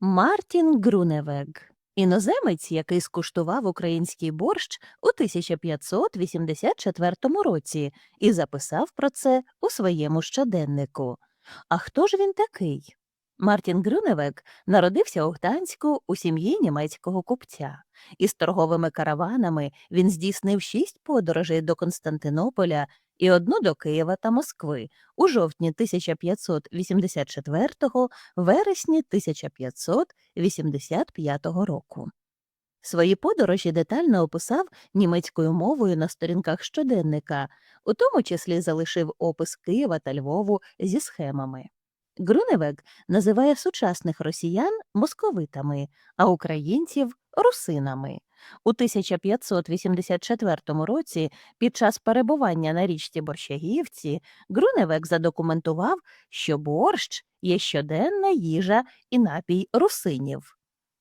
Мартін Груневег іноземець, який скуштував український борщ у 1584 році і записав про це у своєму щоденнику. А хто ж він такий? Мартін Грюневег народився у Гданську у сім'ї німецького купця. Із торговими караванами він здійснив шість подорожей до Константинополя і одну до Києва та Москви у жовтні 1584 вересні 1585 року. Свої подорожі детально описав німецькою мовою на сторінках щоденника, у тому числі залишив опис Києва та Львову зі схемами. Груневег називає сучасних росіян московитами, а українців русинами. У 1584 році, під час перебування на річці Борщагівці, Груневек задокументував, що борщ є щоденна їжа і напій русинів.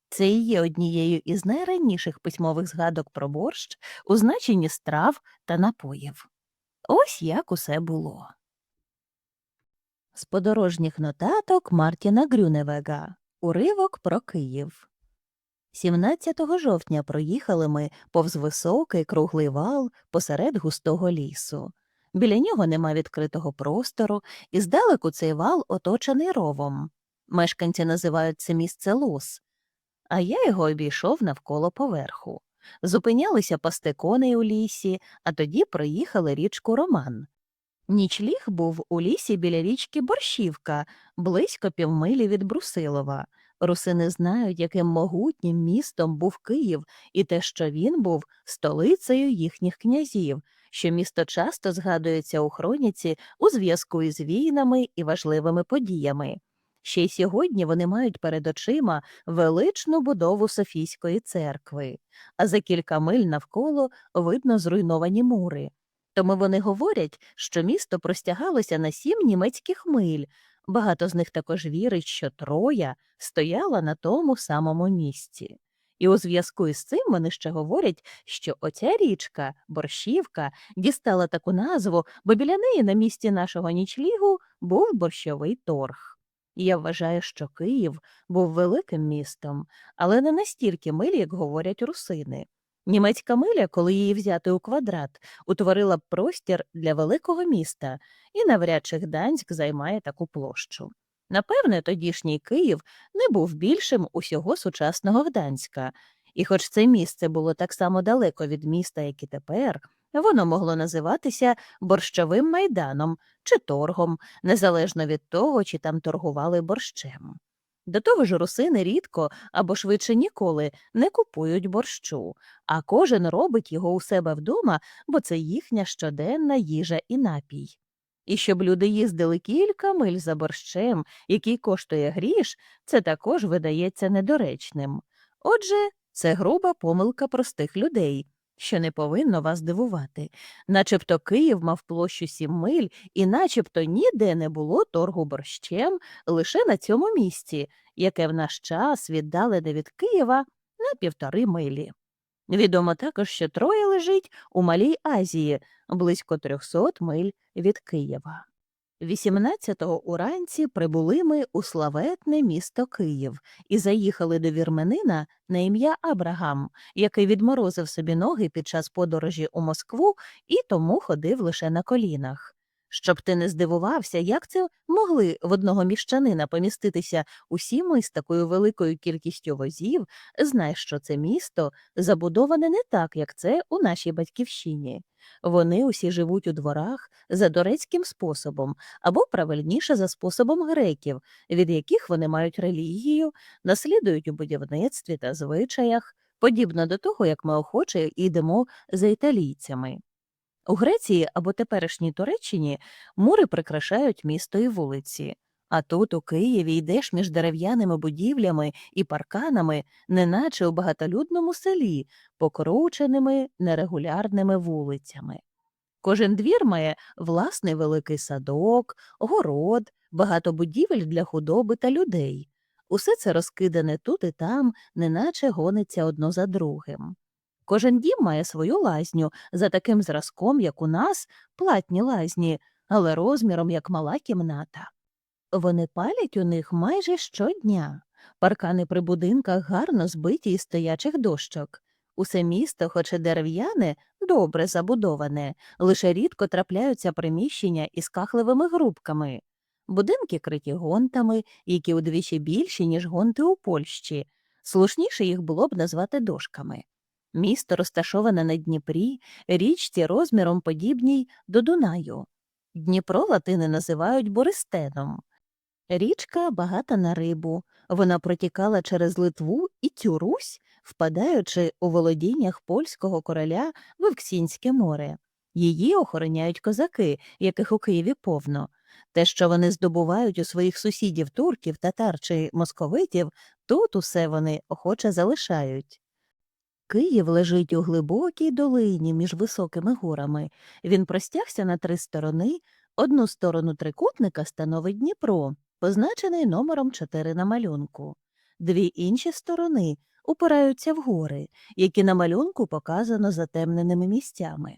Це і є однією із найранніших письмових згадок про борщ у значенні страв та напоїв. Ось як усе було. З подорожніх нотаток Мартіна Грюневега. Уривок про Київ. 17 жовтня проїхали ми повз високий круглий вал посеред густого лісу. Біля нього нема відкритого простору, і здалеку цей вал оточений ровом. Мешканці називають це місце лос, а я його обійшов навколо поверху. Зупинялися пасти коней у лісі, а тоді проїхали річку Роман. Нічліг був у лісі біля річки Борщівка, близько півмилі від Брусилова. Русини знають, яким могутнім містом був Київ, і те, що він був столицею їхніх князів, що місто часто згадується у хроніці у зв'язку із війнами і важливими подіями. Ще й сьогодні вони мають перед очима величну будову Софійської церкви, а за кілька миль навколо видно зруйновані мури. Тому вони говорять, що місто простягалося на сім німецьких миль. Багато з них також вірить, що Троя стояла на тому самому місці. І у зв'язку із цим вони ще говорять, що оця річка, борщівка, дістала таку назву, бо біля неї на місці нашого нічлігу був борщовий торг. Я вважаю, що Київ був великим містом, але не настільки милі, як говорять русини. Німецька миля, коли її взяти у квадрат, утворила б простір для великого міста, і навряд чи Гданськ займає таку площу. Напевне, тодішній Київ не був більшим усього сучасного Гданська, і хоч це місце було так само далеко від міста, як і тепер, воно могло називатися борщовим майданом чи торгом, незалежно від того, чи там торгували борщем. До того ж, русини рідко або швидше ніколи не купують борщу, а кожен робить його у себе вдома, бо це їхня щоденна їжа і напій. І щоб люди їздили кілька миль за борщем, який коштує гріш, це також видається недоречним. Отже, це груба помилка простих людей, що не повинно вас дивувати. Начебто Київ мав площу сім миль, і начебто ніде не було торгу борщем лише на цьому місці, яке в наш час віддалене від Києва на півтори милі. Відомо також, що Троє лежить у Малій Азії, близько 300 миль від Києва. 18-го уранці прибули ми у славетне місто Київ і заїхали до вірменина на ім'я Абрагам, який відморозив собі ноги під час подорожі у Москву і тому ходив лише на колінах. Щоб ти не здивувався, як це могли в одного міщанина поміститися усі ми з такою великою кількістю возів, знай, що це місто забудоване не так, як це у нашій батьківщині. Вони усі живуть у дворах за дорецьким способом, або правильніше за способом греків, від яких вони мають релігію, наслідують у будівництві та звичаях, подібно до того, як ми охоче йдемо за італійцями. У Греції або теперішній Туреччині мури прикрашають місто і вулиці, а тут, у Києві, йдеш між дерев'яними будівлями і парканами, неначе у багатолюдному селі, покрученими нерегулярними вулицями. Кожен двір має власний великий садок, город, багато будівель для худоби та людей. Усе це розкидане тут і там, неначе гониться одно за другим. Кожен дім має свою лазню за таким зразком, як у нас, платні лазні, але розміром як мала кімната. Вони палять у них майже щодня. Паркани при будинках гарно збиті із стоячих дощок. Усе місто, хоч і дерев'яне, добре забудоване, лише рідко трапляються приміщення із кахливими грубками. Будинки криті гонтами, які удвічі більші, ніж гонти у Польщі. Слушніше їх було б назвати дошками. Місто розташоване на Дніпрі, річці розміром подібній до Дунаю. Дніпро латини називають Бористеном. Річка багата на рибу. Вона протікала через Литву і цю Русь, впадаючи у володіннях польського короля в Евксінське море. Її охороняють козаки, яких у Києві повно. Те, що вони здобувають у своїх сусідів турків, татар чи московитів, тут усе вони охоче залишають. Київ лежить у глибокій долині між високими горами. Він простягся на три сторони. Одну сторону трикутника становить Дніпро, позначений номером 4 на малюнку. Дві інші сторони упираються в гори, які на малюнку показано затемненими місцями.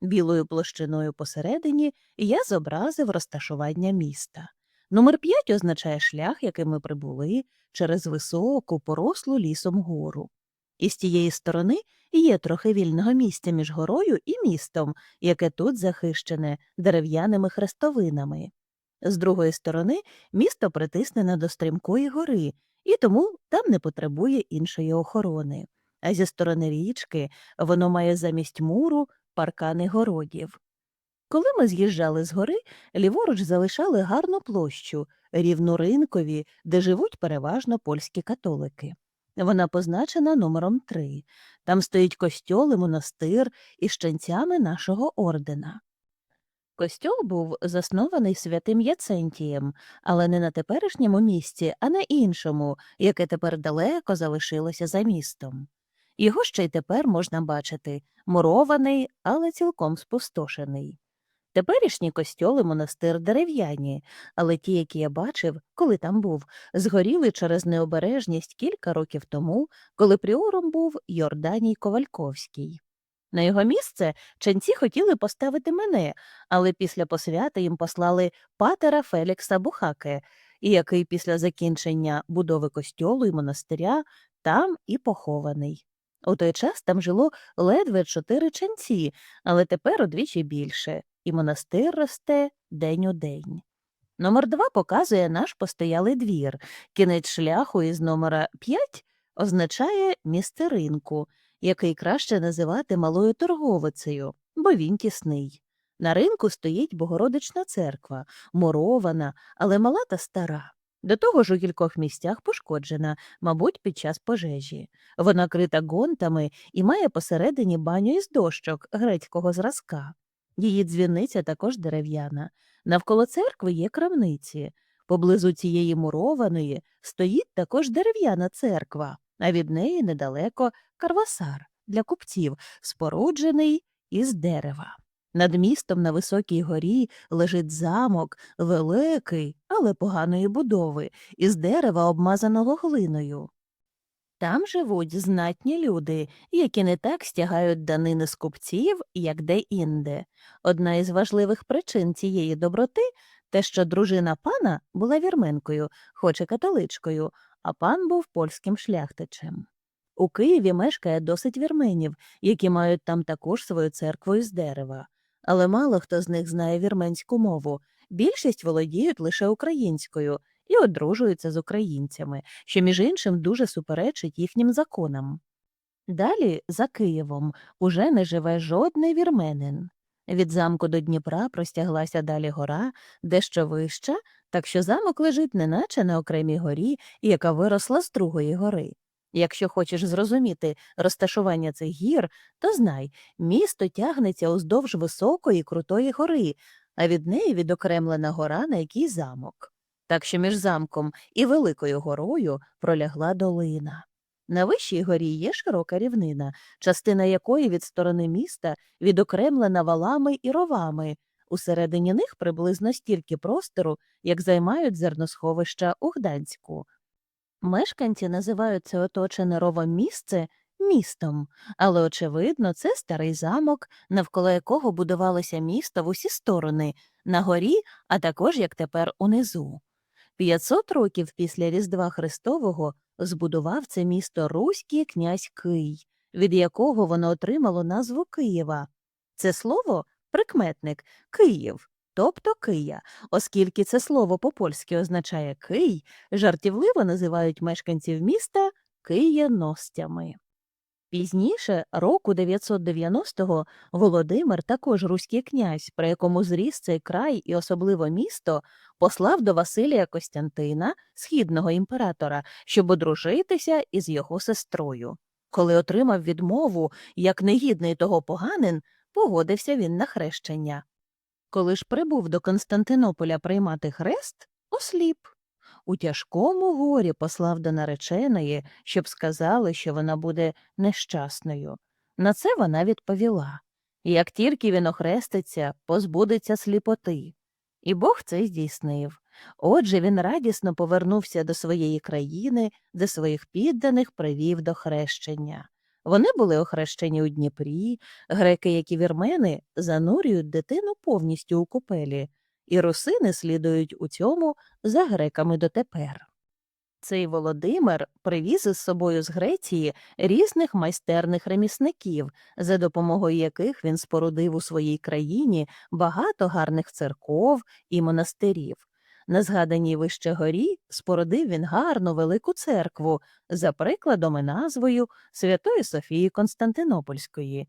Білою площиною посередині я зобразив розташування міста. Номер 5 означає шлях, яким ми прибули через високу, порослу лісом гору. І з тієї сторони є трохи вільного місця між горою і містом, яке тут захищене дерев'яними хрестовинами. З другої сторони місто притиснене до стрімкої гори, і тому там не потребує іншої охорони. А зі сторони річки воно має замість муру паркани городів. Коли ми з'їжджали з гори, ліворуч залишали гарну площу, рівну ринкові, де живуть переважно польські католики. Вона позначена номером 3. Там стоїть костьол і монастир із ченцями нашого ордена. Костьол був заснований святим Яцентієм, але не на теперішньому місці, а на іншому, яке тепер далеко залишилося за містом. Його ще й тепер можна бачити мурований, але цілком спустошений. Теперішні костьоли монастир дерев'яні, але ті, які я бачив, коли там був, згоріли через необережність кілька років тому, коли пріором був Йорданій Ковальковський. На його місце ченці хотіли поставити мене, але після посвяти їм послали патера Фелікса Бухаке, який після закінчення будови костьолу і монастиря там і похований. У той час там жило ледве чотири ченці, але тепер удвічі більше, і монастир росте день у день. Номер два показує наш постоялий двір. Кінець шляху із номера 5 означає місце ринку, який краще називати малою торговицею, бо він тісний. На ринку стоїть Богородична церква, мурована, але мала та стара. До того ж у кількох місцях пошкоджена, мабуть, під час пожежі. Вона крита гонтами і має посередині баню із дощок грецького зразка. Її дзвіниця також дерев'яна. Навколо церкви є крамниці. Поблизу цієї мурованої стоїть також дерев'яна церква, а від неї недалеко карвасар для купців, споруджений із дерева. Над містом на високій горі лежить замок, великий, але поганої будови, із дерева, обмазаного глиною. Там живуть знатні люди, які не так стягають данини з купців, як де-інде. Одна із важливих причин цієї доброти те, що дружина пана була вірменкою, хоч і католичкою, а пан був польським шляхтичем. У Києві мешкає досить вірменів, які мають там також свою церкву із дерева. Але мало хто з них знає вірменську мову, більшість володіють лише українською і одружуються з українцями, що, між іншим, дуже суперечить їхнім законам. Далі, за Києвом, уже не живе жодний вірменин. Від замку до Дніпра простяглася далі гора, дещо вища, так що замок лежить неначе на окремій горі, яка виросла з другої гори. Якщо хочеш зрозуміти розташування цих гір, то знай, місто тягнеться уздовж високої крутої гори, а від неї відокремлена гора, на якій замок. Так що між замком і Великою горою пролягла долина. На вищій горі є широка рівнина, частина якої від сторони міста відокремлена валами і ровами. Усередині них приблизно стільки простору, як займають зерносховища у Гданську. Мешканці називають це оточене ровом місце містом, але, очевидно, це старий замок, навколо якого будувалося місто в усі сторони, на горі, а також як тепер унизу. 500 років після Різдва Христового збудував це місто руський князь Кий, від якого воно отримало назву Києва. Це слово прикметник Київ, тобто Кия, оскільки це слово по-польськи означає Кий, жартівливо називають мешканців міста києностями. Пізніше, року 990-го, Володимир, також руський князь, при якому зріс цей край і особливо місто, послав до Василія Костянтина, східного імператора, щоб одружитися із його сестрою. Коли отримав відмову, як негідний того поганин, погодився він на хрещення. Коли ж прибув до Константинополя приймати хрест, осліп. У тяжкому горі послав до нареченої, щоб сказали, що вона буде нещасною. На це вона відповіла як тільки він охреститься, позбудеться сліпоти. І Бог це здійснив. Отже, він радісно повернувся до своєї країни, де своїх підданих привів до хрещення. Вони були охрещені у Дніпрі, греки, як і вірмени, занурюють дитину повністю у купелі, і русини слідують у цьому за греками дотепер. Цей Володимир привіз із собою з Греції різних майстерних ремісників, за допомогою яких він спорудив у своїй країні багато гарних церков і монастирів. На згаданій вище горі спорудив він гарну велику церкву за прикладом і назвою Святої Софії Константинопольської.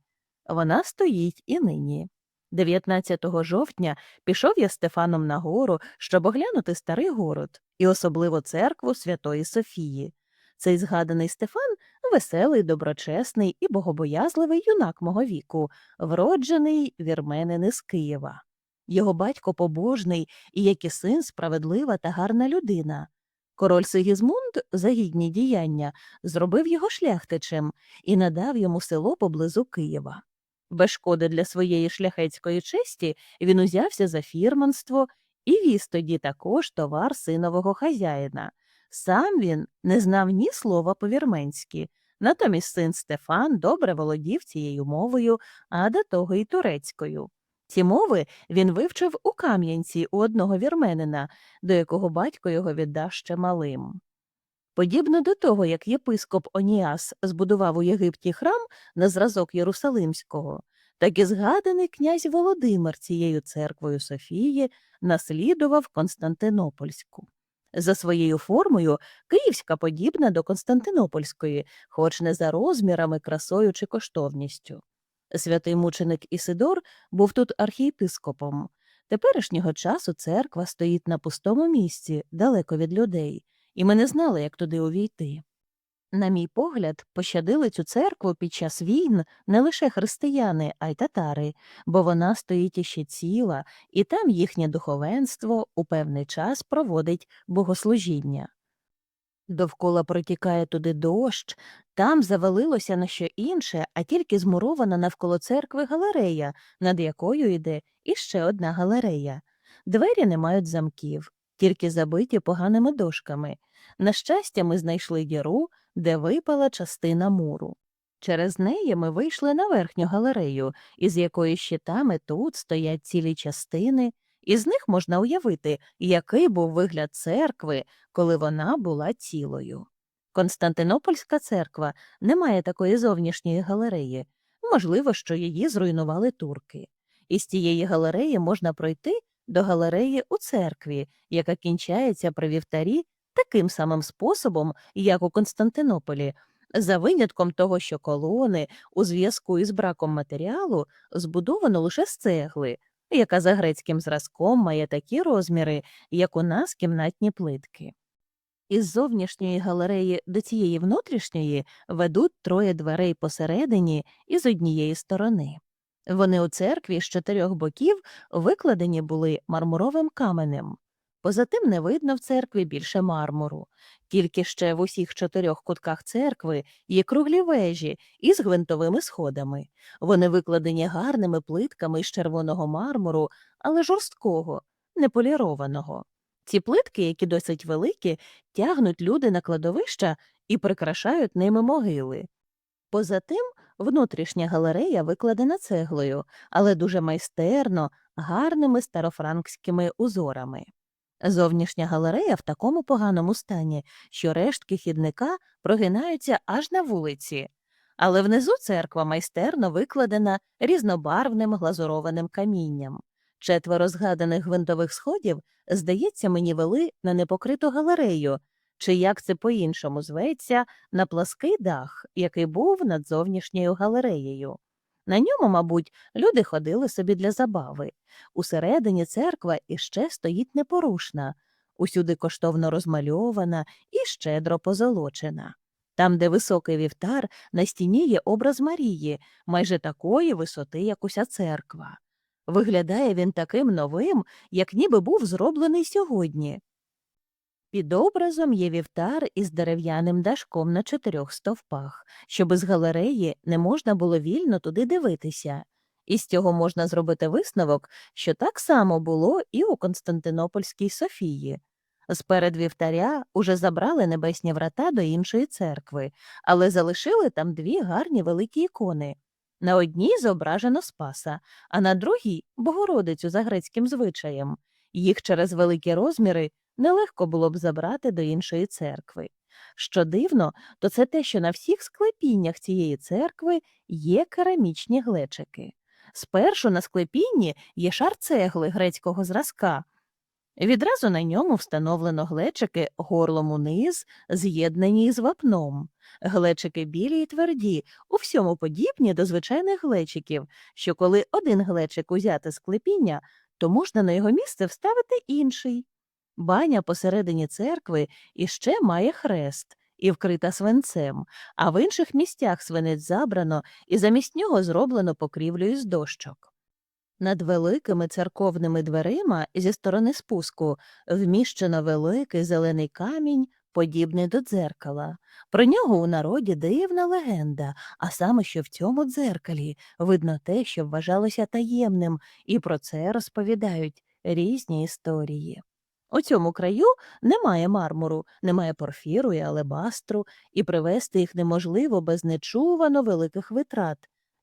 Вона стоїть і нині. 19 жовтня пішов я з Стефаном на гору, щоб оглянути старий город і особливо церкву Святої Софії. Цей згаданий Стефан веселий, доброчесний і богобоязливий юнак мого віку, вроджений вірменин із Києва. Його батько побожний і, як і син, справедлива та гарна людина. Король Сигізмунд за гідні діяння зробив його шляхтичем і надав йому село поблизу Києва. Без шкоди для своєї шляхетської честі він узявся за фірманство і віз тоді також товар синового хазяїна. Сам він не знав ні слова по-вірменськи, натомість син Стефан добре володів цією мовою, а до того й турецькою. Ці мови він вивчив у Кам'янці у одного вірменина, до якого батько його віддав ще малим. Подібно до того, як єпископ Оніас збудував у Єгипті храм на зразок Єрусалимського, так і згаданий князь Володимир цією церквою Софії наслідував Константинопольську. За своєю формою Київська подібна до Константинопольської, хоч не за розмірами, красою чи коштовністю. Святий мученик Ісидор був тут архієпископом. Теперішнього часу церква стоїть на пустому місці, далеко від людей, і ми не знали, як туди увійти. На мій погляд, пощадили цю церкву під час війн не лише християни, а й татари, бо вона стоїть іще ціла, і там їхнє духовенство у певний час проводить богослужіння. Довкола протікає туди дощ, там завалилося на що інше, а тільки змурована навколо церкви галерея, над якою йде іще одна галерея. Двері не мають замків, тільки забиті поганими дошками. На щастя, ми знайшли діру, де випала частина муру. Через неї ми вийшли на верхню галерею, із якої щитами тут стоять цілі частини, і з них можна уявити, який був вигляд церкви, коли вона була цілою. Константинопольська церква не має такої зовнішньої галереї, можливо, що її зруйнували турки. Із цієї галереї можна пройти до галереї у церкві, яка кінчається при вівтарі таким самим способом, як у Константинополі, за винятком того, що колони у зв'язку із браком матеріалу збудовано лише з цегли, яка за грецьким зразком має такі розміри, як у нас кімнатні плитки. Із зовнішньої галереї до цієї внутрішньої ведуть троє дверей посередині і з однієї сторони. Вони у церкві з чотирьох боків викладені були мармуровим каменем. Поза тим не видно в церкві більше мармуру, тільки ще в усіх чотирьох кутках церкви є круглі вежі із гвинтовими сходами. Вони викладені гарними плитками з червоного мармуру, але жорсткого, неполірованого. Ці плитки, які досить великі, тягнуть люди на кладовища і прикрашають ними могили. Поза тим, внутрішня галерея викладена цеглою, але дуже майстерно, гарними старофранкськими узорами. Зовнішня галерея в такому поганому стані, що рештки хідника прогинаються аж на вулиці. Але внизу церква майстерно викладена різнобарвним глазурованим камінням. Четверо згаданих гвинтових сходів, здається, мені вели на непокриту галерею, чи як це по-іншому зветься, на плаский дах, який був над зовнішньою галереєю. На ньому, мабуть, люди ходили собі для забави. Усередині церква іще стоїть непорушна, усюди коштовно розмальована і щедро позолочена. Там, де високий вівтар, на стіні є образ Марії, майже такої висоти, як уся церква. Виглядає він таким новим, як ніби був зроблений сьогодні. Під образом є вівтар із дерев'яним дашком на чотирьох стовпах, щоб з галереї не можна було вільно туди дивитися. І з цього можна зробити висновок, що так само було і у Константинопольській Софії. Сперед вівтаря уже забрали небесні врата до іншої церкви, але залишили там дві гарні великі ікони. На одній зображено Спаса, а на другій Богородицю за грецьким звичаєм. Їх через великі розміри нелегко було б забрати до іншої церкви. Що дивно, то це те, що на всіх склепіннях цієї церкви є керамічні глечики. Спершу на склепінні є шар цегли грецького зразка. Відразу на ньому встановлено глечики горлом униз, з'єднані із вапном. Глечики білі й тверді, у всьому подібні до звичайних глечиків, що коли один глечик узяти з клепіння, то можна на його місце вставити інший. Баня посередині церкви іще має хрест і вкрита свинцем, а в інших місцях свинець забрано і замість нього зроблено покрівлею з дощок. Над великими церковними дверима зі сторони спуску вміщено великий зелений камінь, подібний до дзеркала. Про нього у народі дивна легенда, а саме, що в цьому дзеркалі видно те, що вважалося таємним, і про це розповідають різні історії. У цьому краю немає мармуру, немає порфіру і алебастру, і привезти їх неможливо без нечувано великих витрат.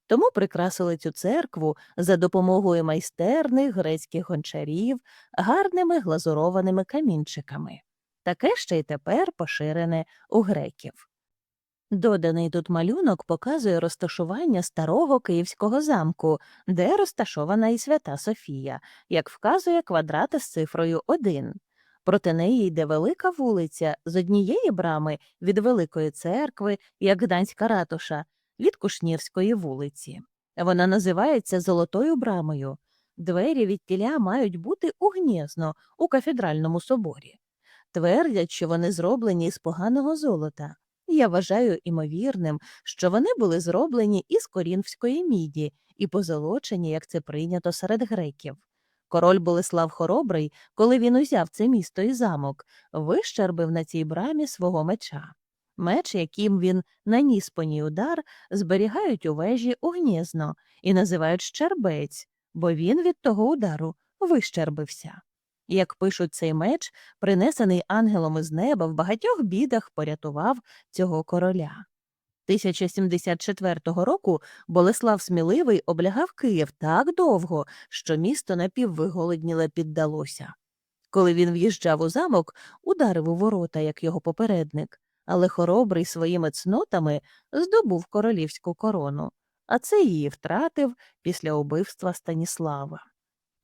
Тому прикрасили цю церкву за допомогою майстерних грецьких гончарів гарними глазурованими камінчиками. Таке ще й тепер поширене у греків. Доданий тут малюнок показує розташування старого київського замку, де розташована і свята Софія, як вказує квадрат з цифрою 1. Проти неї йде велика вулиця з однієї брами від Великої церкви, як Гданська ратуша, від Кушнірської вулиці. Вона називається Золотою брамою. Двері від тіля мають бути у Гнєзно, у кафедральному соборі. Твердять, що вони зроблені з поганого золота. Я вважаю імовірним, що вони були зроблені із корінфської міді і позолочені, як це прийнято серед греків. Король Болеслав Хоробрий, коли він узяв це місто і замок, вищербив на цій брамі свого меча. Меч, яким він наніс по ній удар, зберігають у вежі у гнєзно і називають щербець, бо він від того удару вищербився. Як пишуть, цей меч, принесений ангелом із неба, в багатьох бідах порятував цього короля. 1074 року Болеслав Сміливий облягав Київ так довго, що місто напіввиголодніле піддалося. Коли він в'їжджав у замок, ударив у ворота, як його попередник, але хоробрий своїми цнотами здобув королівську корону, а це її втратив після убивства Станіслава.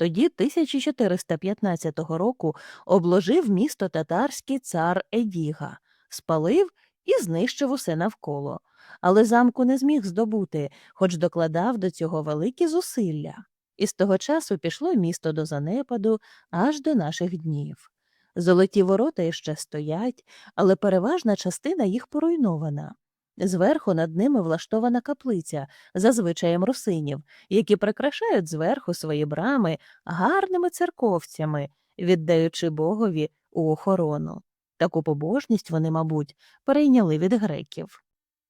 Тоді 1415 року обложив місто татарський цар Едіга, спалив і знищив усе навколо, але замку не зміг здобути, хоч докладав до цього великі зусилля. І з того часу пішло місто до занепаду аж до наших днів. Золоті ворота іще стоять, але переважна частина їх поруйнована. Зверху над ними влаштована каплиця за звичаєм русинів, які прикрашають зверху свої брами гарними церковцями, віддаючи богові у охорону. Таку побожність вони, мабуть, перейняли від греків.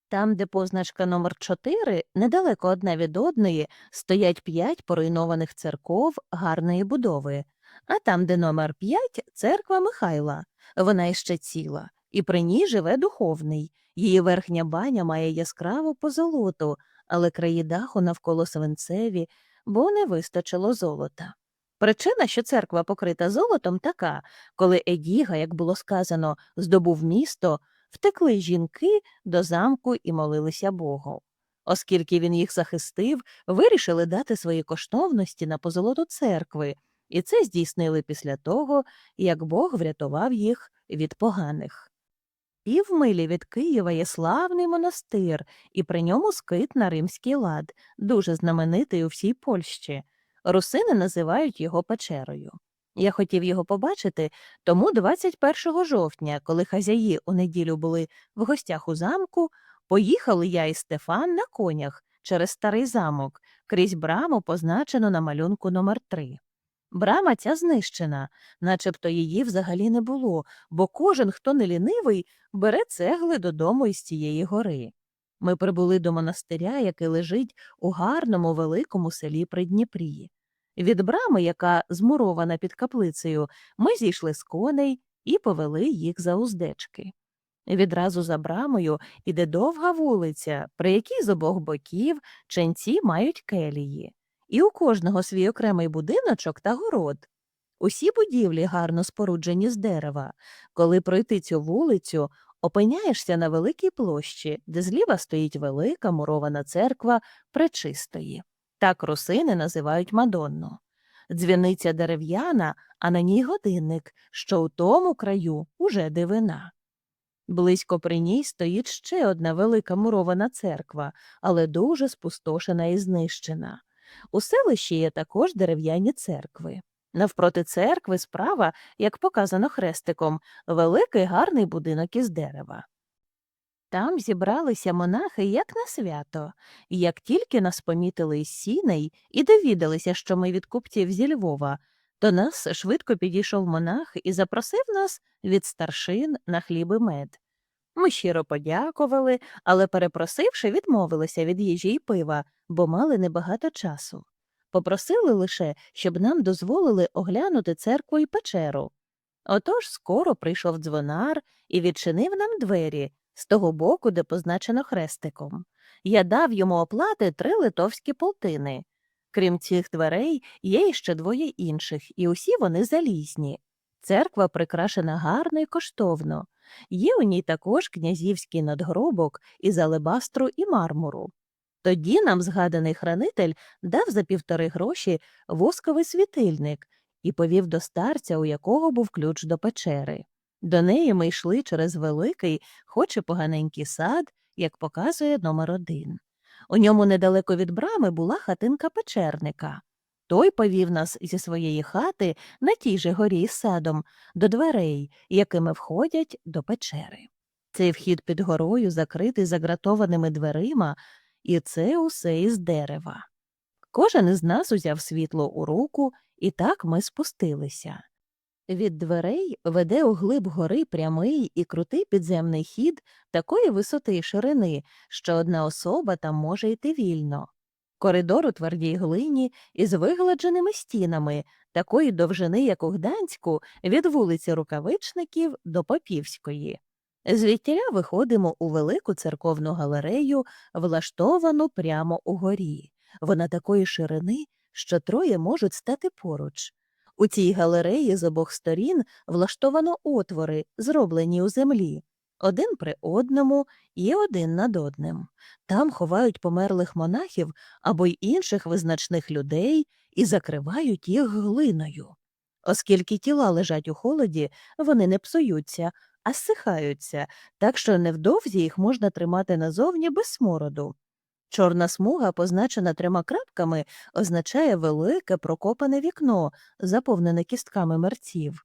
Там, де позначка номер 4 недалеко одна від одної, стоять п'ять поруйнованих церков гарної будови, а там, де номер 5 церква Михайла, вона іще ціла, і при ній живе духовний. Її верхня баня має яскраву позолоту, але краї даху навколо свинцеві, бо не вистачило золота. Причина, що церква покрита золотом, така, коли Едіга, як було сказано, здобув місто, втекли жінки до замку і молилися Богу. Оскільки він їх захистив, вирішили дати свої коштовності на позолоту церкви, і це здійснили після того, як Бог врятував їх від поганих. Півмилі від Києва є славний монастир, і при ньому скит на римський лад, дуже знаменитий у всій Польщі. Русини називають його печерою. Я хотів його побачити, тому 21 жовтня, коли хазяї у неділю були в гостях у замку, поїхали я і Стефан на конях через старий замок, крізь браму, позначену на малюнку номер 3 Брама ця знищена, начебто її взагалі не було, бо кожен, хто не лінивий, бере цегли додому із цієї гори. Ми прибули до монастиря, який лежить у гарному великому селі при Дніпрі. Від брами, яка змурована під каплицею, ми зійшли з коней і повели їх за уздечки. Відразу за брамою іде довга вулиця, при якій з обох боків ченці мають келії, і у кожного свій окремий будиночок та город. Усі будівлі гарно споруджені з дерева. Коли пройти цю вулицю, опиняєшся на великій площі, де зліва стоїть велика мурована церква Пречистої. Так русини називають Мадонну. Дзвіниця дерев'яна, а на ній годинник, що у тому краю уже дивина. Близько при ній стоїть ще одна велика мурована церква, але дуже спустошена і знищена. У селищі є також дерев'яні церкви. Навпроти церкви справа, як показано хрестиком, великий гарний будинок із дерева. Там зібралися монахи як на свято, і як тільки нас помітили із сіней і довідалися, що ми від купців зі Львова, до нас швидко підійшов монах і запросив нас від старшин на хліб і мед. Ми щиро подякували, але, перепросивши, відмовилися від їжі й пива, бо мали небагато часу. Попросили лише, щоб нам дозволили оглянути церкву і печеру. Отож скоро прийшов дзвонар і відчинив нам двері з того боку, де позначено хрестиком. Я дав йому оплати три литовські полтини. Крім цих дверей, є іще двоє інших, і усі вони залізні. Церква прикрашена гарно і коштовно. Є у ній також князівський надгробок із алебастру і мармуру. Тоді нам згаданий хранитель дав за півтори гроші восковий світильник і повів до старця, у якого був ключ до печери. До неї ми йшли через великий, хоч і поганенький сад, як показує номер один. У ньому недалеко від брами була хатинка печерника. Той повів нас зі своєї хати на тій же горі з садом до дверей, якими входять до печери. Цей вхід під горою закритий загратованими дверима, і це усе із дерева. Кожен із нас узяв світло у руку, і так ми спустилися. Від дверей веде у глиб гори прямий і крутий підземний хід такої висоти й ширини, що одна особа там може йти вільно. Коридор у твердій глині із вигладженими стінами, такої довжини, як у Гданську, від вулиці Рукавичників до Попівської. Звідтіля виходимо у велику церковну галерею, влаштовану прямо угорі. Вона такої ширини, що троє можуть стати поруч. У цій галереї з обох сторін влаштовано отвори, зроблені у землі, один при одному і один над одним. Там ховають померлих монахів або й інших визначних людей і закривають їх глиною. Оскільки тіла лежать у холоді, вони не псуються, а зсихаються, так що невдовзі їх можна тримати назовні без смороду. Чорна смуга, позначена трьома крапками, означає велике прокопане вікно, заповнене кістками мерців.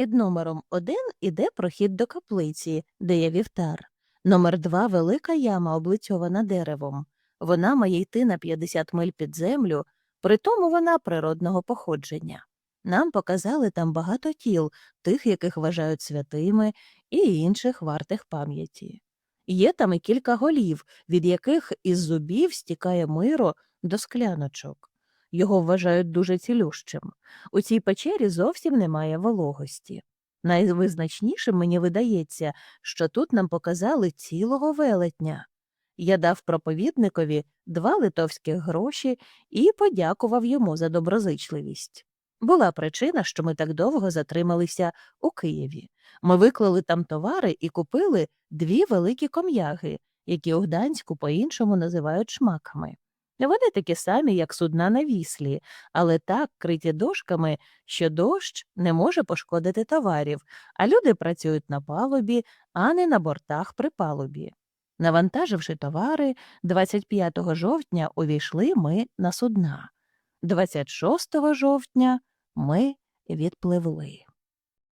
Під номером 1 іде прохід до каплиці, де є вівтар. Номер 2 велика яма, облицьована деревом. Вона має йти на 50 миль під землю, притому вона природного походження. Нам показали там багато тіл, тих, яких вважають святими, і інших вартих пам'яті. Є там і кілька голів, від яких із зубів стікає миро до скляночок. Його вважають дуже цілющим. У цій печері зовсім немає вологості. Найвизначнішим мені видається, що тут нам показали цілого велетня. Я дав проповідникові два литовських гроші і подякував йому за доброзичливість. Була причина, що ми так довго затрималися у Києві. Ми виклали там товари і купили дві великі ком'яги, які у Гданську по-іншому називають шмаками. Вони такі самі, як судна на віслі, але так криті дошками, що дощ не може пошкодити товарів, а люди працюють на палубі, а не на бортах при палубі. Навантаживши товари, 25 жовтня увійшли ми на судна. 26 жовтня ми відпливли.